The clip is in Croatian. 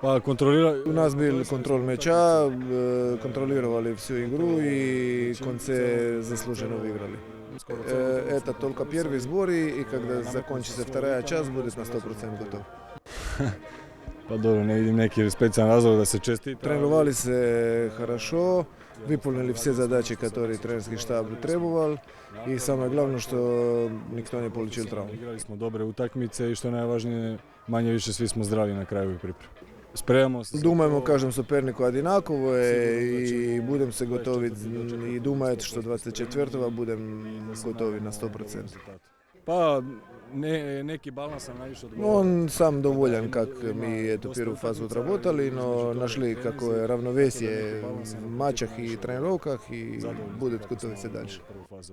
Pa kontrolira, У нас был контроль мяча, э, контролировали всю игру и в конце заслуженно выиграли. Э, Это только первый сбор, и и когда закончится вторая часть, будет на 100% готов. pa dobro, ne vidim neki specijalan razlog da se čestita. Тренировали се хорошо, выполнили все задачи, которые тренерский штаб требовал. И самое главное, что никто не получил травму. Igrali smo dobre utakmice i što je najvažnije, manje više svi smo zdravi na kraju pripreme. Spremamo se. Думаємо кожному супернику одинаково і будемо се готові і думають, що 24-го будемо готові на 100%. Pa ne, neki balans sam najviše Ну, odgovorio. он сам доволен, как мы эту первую фазу отработали, но нашли какое равновесие в матчах и тренировках, и будет готовиться дальше. Prvu fazu.